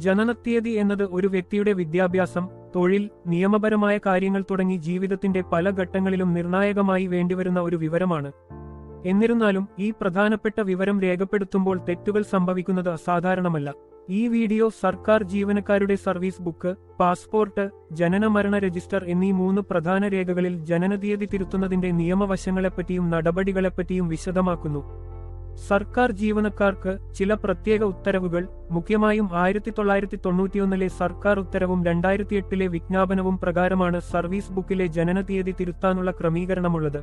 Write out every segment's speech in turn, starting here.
ജനനത്തീയതി എന്നത് ഒരു വ്യക്തിയുടെ വിദ്യാഭ്യാസം തൊഴിൽ നിയമപരമായ കാര്യങ്ങൾ തുടങ്ങി ജീവിതത്തിന്റെ പല ഘട്ടങ്ങളിലും നിർണായകമായി വേണ്ടിവരുന്ന ഒരു വിവരമാണ്. എന്നിരുന്നാലും ഈ പ്രധാനപ്പെട്ട വിവരം രേഖപ്പെടുത്തുമ്പോൾ തെറ്റുകൾ സംഭവിക്കുന്നത് അസാധാരണമല്ല. ഈ വീഡിയോ സർക്കാർ ജീവനക്കാരുടെ സർവീസ് ബുക്ക് പാസ്പോർട്ട് ജനന മരണ രജിസ്റ്റർ എന്നീ മൂന്ന് പ്രധാന രേഖകളിൽ ജനനതീയതി തിരുത്തുന്നതിന്റെ നിയമവശങ്ങളെപ്പറ്റിയും നടപടികളെപ്പറ്റിയും വിശദമാക്കുന്നു. സർക്കാർ ജീവനക്കാർക്ക് ചില പ്രത്യേക ഉത്തരവുകൾ മുഖ്യമായും ആയിരത്തി തൊള്ളായിരത്തി തൊണ്ണൂറ്റിയൊന്നിലെ സർക്കാർ ഉത്തരവും രണ്ടായിരത്തി എട്ടിലെ വിജ്ഞാപനവും പ്രകാരമാണ് സർവീസ് ബുക്കിലെ ജനന തീയതി തിരുത്താനുള്ള ക്രമീകരണമുള്ളത്.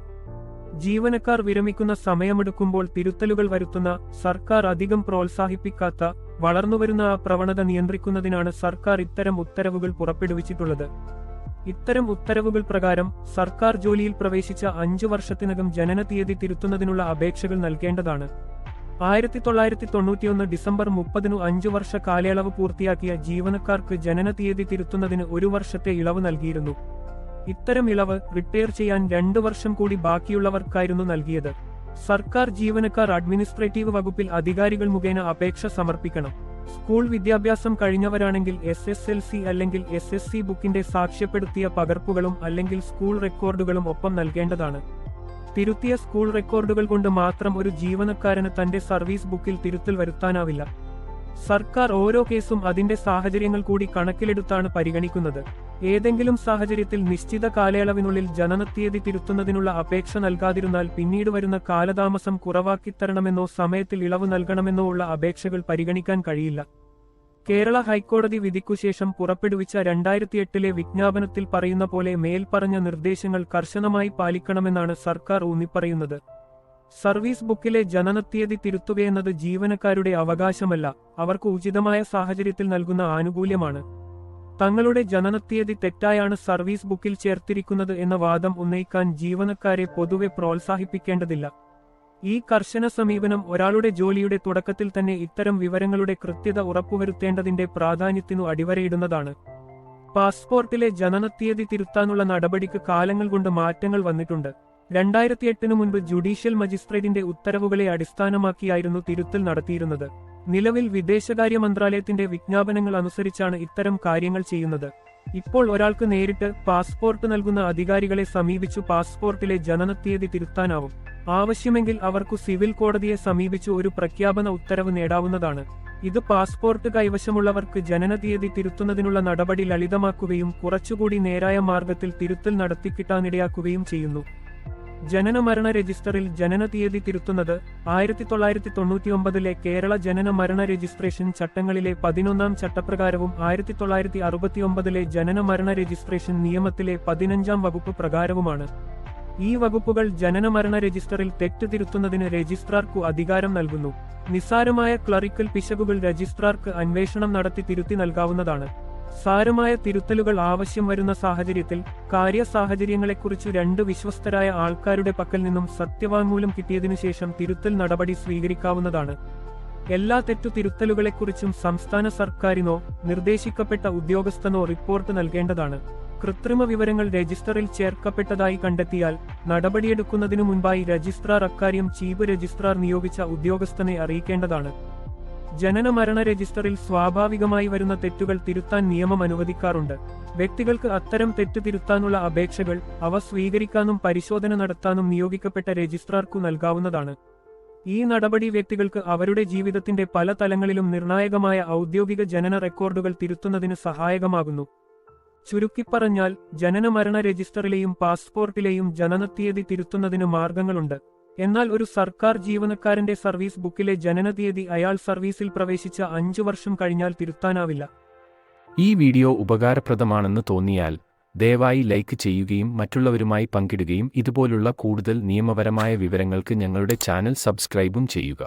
ജീവനക്കാർ വിരമിക്കുന്ന സമയമെടുക്കുമ്പോൾ തിരുത്തലുകൾ വരുത്തുന്ന സർക്കാർ അധികം പ്രോത്സാഹിപ്പിക്കാത്ത വളർന്നുവരുന്ന ആ പ്രവണത നിയന്ത്രിക്കുന്നതിനാണ് സർക്കാർ ഇത്തരം ഉത്തരവുകൾ പുറപ്പെടുവിച്ചിട്ടുള്ളത്. ഇത്തരം ഉത്തരവുകൾ പ്രകാരം സർക്കാർ ജോലിയിൽ പ്രവേശിച്ച അഞ്ചു വർഷത്തിനകം ജനന തീയതി തിരുത്തുന്നതിനുള്ള അപേക്ഷകൾ നൽകേണ്ടതാണ്. ആയിരത്തി തൊള്ളായിരത്തി തൊണ്ണൂറ്റിയൊന്ന് ഡിസംബർ മുപ്പതിനു അഞ്ചു വർഷ കാലയളവ് പൂർത്തിയാക്കിയ ജീവനക്കാർക്ക് ജനന തീയതി തിരുത്തുന്നതിന് ഒരു വർഷത്തെ ഇളവ് നൽകിയിരുന്നു. ഇത്തരം ഇളവ് റിട്ടയർ ചെയ്യാൻ രണ്ടു വർഷം കൂടി ബാക്കിയുള്ളവർക്കായിരുന്നു നൽകിയത്. സർക്കാർ ജീവനക്കാർ അഡ്മിനിസ്ട്രേറ്റീവ് വകുപ്പിൽ അധികാരികൾ മുഖേന അപേക്ഷ സമർപ്പിക്കണം. സ്കൂൾ വിദ്യാഭ്യാസം കഴിഞ്ഞവരാണെങ്കിൽ എസ് എസ് എൽ സി അല്ലെങ്കിൽ എസ് എസ് സി ബുക്കിന്റെ സാക്ഷ്യപ്പെടുത്തിയ പകർപ്പുകളും അല്ലെങ്കിൽ സ്കൂൾ റെക്കോർഡുകളും ഒപ്പം നൽകേണ്ടതാണ്. തിരുത്തിയ സ്കൂൾ റെക്കോർഡുകൾ കൊണ്ട് മാത്രം ഒരു ജീവനക്കാരന് തന്റെ സർവീസ് ബുക്കിൽ തിരുത്തൽ വരുത്താനാവില്ല. സർക്കാർ ഓരോ കേസും അതിന്റെ സാഹചര്യങ്ങൾ കൂടി കണക്കിലെടുത്താണ് പരിഗണിക്കുന്നത്. ഏതെങ്കിലും സാഹചര്യത്തിൽ നിശ്ചിത കാലയളവിനുള്ളിൽ ജനനത്തീയതി തിരുത്തുന്നതിനുള്ള അപേക്ഷ നൽകാതിരുന്നാൽ പിന്നീട് വരുന്ന കാലതാമസം കുറവാക്കിത്തരണമെന്നോ സമയത്തിൽ ഇളവ് നൽകണമെന്നോ ഉള്ള അപേക്ഷകൾ പരിഗണിക്കാൻ കഴിയില്ല. കേരള ഹൈക്കോടതി വിധിക്കുശേഷം പുറപ്പെടുവിച്ച രണ്ടായിരത്തിയെട്ടിലെ വിജ്ഞാപനത്തിൽ പറയുന്ന പോലെ മേൽപ്പറഞ്ഞ നിർദ്ദേശങ്ങൾ കർശനമായി പാലിക്കണമെന്നാണ് സർക്കാർ ഊന്നിപ്പറയുന്നത്. സർവീസ് ബുക്കിലെ ജനനത്തീയതി തിരുത്തുകയെന്നത് ജീവനക്കാരുടെ അവകാശമല്ല അവർക്ക് ഉചിതമായ സാഹചര്യത്തിൽ നൽകുന്ന ആനുകൂല്യമാണ്. തങ്ങളുടെ ജനനത്തീയതി തെറ്റായാണ് സർവീസ് ബുക്കിൽ ചേർത്തിരിക്കുന്നത് എന്ന വാദം ഉന്നയിക്കാൻ ജീവനക്കാരെ പൊതുവെ പ്രോത്സാഹിപ്പിക്കേണ്ടതില്ല. ഈ കർശന സമീപനം ഒരാളുടെ ജോലിയുടെ തുടക്കത്തിൽ തന്നെ ഇത്തരം വിവരങ്ങളുടെ കൃത്യത ഉറപ്പുവരുത്തേണ്ടതിന്റെ പ്രാധാന്യത്തിനു അടിവരയിടുന്നതാണ്. പാസ്പോർട്ടിലെ ജനനത്തീയതി തിരുത്താനുള്ള നടപടിക്ക് കാലങ്ങൾ കൊണ്ട് മാറ്റങ്ങൾ വന്നിട്ടുണ്ട്. രണ്ടായിരത്തി എട്ടിനു മുൻപ് ജുഡീഷ്യൽ മജിസ്ട്രേറ്റിന്റെ ഉത്തരവുകളെ അടിസ്ഥാനമാക്കിയായിരുന്നു തിരുത്തൽ നടത്തിയിരുന്നത്. നിലവിൽ വിദേശകാര്യ മന്ത്രാലയത്തിന്റെ വിജ്ഞാപനങ്ങൾ അനുസരിച്ചാണ് ഇത്തരം കാര്യങ്ങൾ ചെയ്യുന്നത്. ഇപ്പോൾ ഒരാൾക്ക് നേരിട്ട് പാസ്പോർട്ട് നൽകുന്ന അധികാരികളെ സമീപിച്ചു പാസ്പോർട്ടിലെ ജനനത്തീയതി തിരുത്താനാവും. ആവശ്യമെങ്കിൽ അവർക്കു സിവിൽ കോടതിയെ സമീപിച്ചു ഒരു പ്രഖ്യാപന ഉത്തരവ് നേടാവുന്നതാണ്. ഇത് പാസ്പോർട്ട് കൈവശമുള്ളവർക്ക് ജനനതീയതി തിരുത്തുന്നതിനുള്ള നടപടി ലളിതമാക്കുകയും കുറച്ചുകൂടി നേരായ മാർഗത്തിൽ തിരുത്തൽ നടത്തിക്കിട്ടാനിടയാക്കുകയും ചെയ്യുന്നു. ജനനമരണ രജിസ്റ്ററിൽ ജനന തീയതി തിരുത്തുന്നത് ആയിരത്തി തൊള്ളായിരത്തി തൊണ്ണൂറ്റിയൊമ്പതിലെ കേരള ജനന മരണ രജിസ്ട്രേഷൻ ചട്ടങ്ങളിലെ പതിനൊന്നാം ചട്ടപ്രകാരവും ആയിരത്തി തൊള്ളായിരത്തി അറുപത്തിയൊമ്പതിലെ ജനന മരണ രജിസ്ട്രേഷൻ നിയമത്തിലെ പതിനഞ്ചാം വകുപ്പ് പ്രകാരവുമാണ്. ഈ വകുപ്പുകൾ ജനനമരണ രജിസ്റ്ററിൽ തെറ്റ് തിരുത്തുന്നതിന് രജിസ്ട്രാർക്കു അധികാരം നൽകുന്നു. നിസ്സാരമായ ക്ലറിക്കൽ പിശകുകൾ രജിസ്ട്രാർക്ക് അന്വേഷണം നടത്തി തിരുത്തി നൽകാവുന്നതാണ്. സാരമായ തിരുത്തലുകൾ ആവശ്യം വരുന്ന സാഹചര്യത്തിൽ കാര്യ സാഹചര്യങ്ങളെക്കുറിച്ച് രണ്ട് വിശ്വസ്തരായ ആൾക്കാരുടെ പക്കൽ നിന്നും സത്യവാങ്മൂലം കിട്ടിയതിനു ശേഷം തിരുത്തൽ നടപടി സ്വീകരിക്കാവുന്നതാണ്. എല്ലാ തെറ്റു തിരുത്തലുകളെക്കുറിച്ചും സംസ്ഥാന സർക്കാരിനോ നിർദ്ദേശിക്കപ്പെട്ട ഉദ്യോഗസ്ഥനോ റിപ്പോർട്ട് നൽകേണ്ടതാണ്. കൃത്രിമ വിവരങ്ങൾ രജിസ്റ്ററിൽ ചേർക്കപ്പെട്ടതായി കണ്ടെത്തിയാൽ നടപടിയെടുക്കുന്നതിനു മുൻപായി രജിസ്ട്രാർ അക്കാര്യം ചീഫ് രജിസ്ട്രാർ നിയോഗിച്ച ഉദ്യോഗസ്ഥനെ അറിയിക്കേണ്ടതാണ്. ജനന മരണ രജിസ്റ്ററിൽ സ്വാഭാവികമായി വരുന്ന തെറ്റുകൾ തിരുത്താൻ നിയമം അനുവദിക്കാറുണ്ട്. വ്യക്തികൾക്ക് അത്തരം തെറ്റ് തിരുത്താനുള്ള അപേക്ഷകൾ അവ സ്വീകരിക്കാനും പരിശോധന നടത്താനും നിയോഗിക്കപ്പെട്ട രജിസ്ട്രാർക്കു നൽകാവുന്നതാണ്. ഈ നടപടി വ്യക്തികൾക്ക് അവരുടെ ജീവിതത്തിന്റെ പല തലങ്ങളിലും നിർണായകമായ ഔദ്യോഗിക ജനന റെക്കോർഡുകൾ തിരുത്തുന്നതിന് സഹായകമാകുന്നു. ചുരുക്കിപ്പറഞ്ഞാൽ ജനനമരണ രജിസ്റ്ററിലെയും പാസ്പോർട്ടിലെയും ജനനത്തീയതി തിരുത്തുന്നതിന് മാർഗങ്ങളുണ്ട്. എന്നാൽ ഒരു സർക്കാർ ജീവനക്കാരന്റെ സർവീസ് ബുക്കിലെ ജനനതീയതി അയാൾ സർവീസിൽ പ്രവേശിച്ച അഞ്ചു വർഷം കഴിഞ്ഞാൽ തിരുത്താനാവില്ല. ഈ വീഡിയോ ഉപകാരപ്രദമാണെന്ന് തോന്നിയാൽ ദയവായി ലൈക്ക് ചെയ്യുകയും മറ്റുള്ളവരുമായി പങ്കിടുകയും ഇതുപോലുള്ള കൂടുതൽ നിയമപരമായ വിവരങ്ങൾക്ക് ഞങ്ങളുടെ ചാനൽ സബ്സ്ക്രൈബും ചെയ്യുക.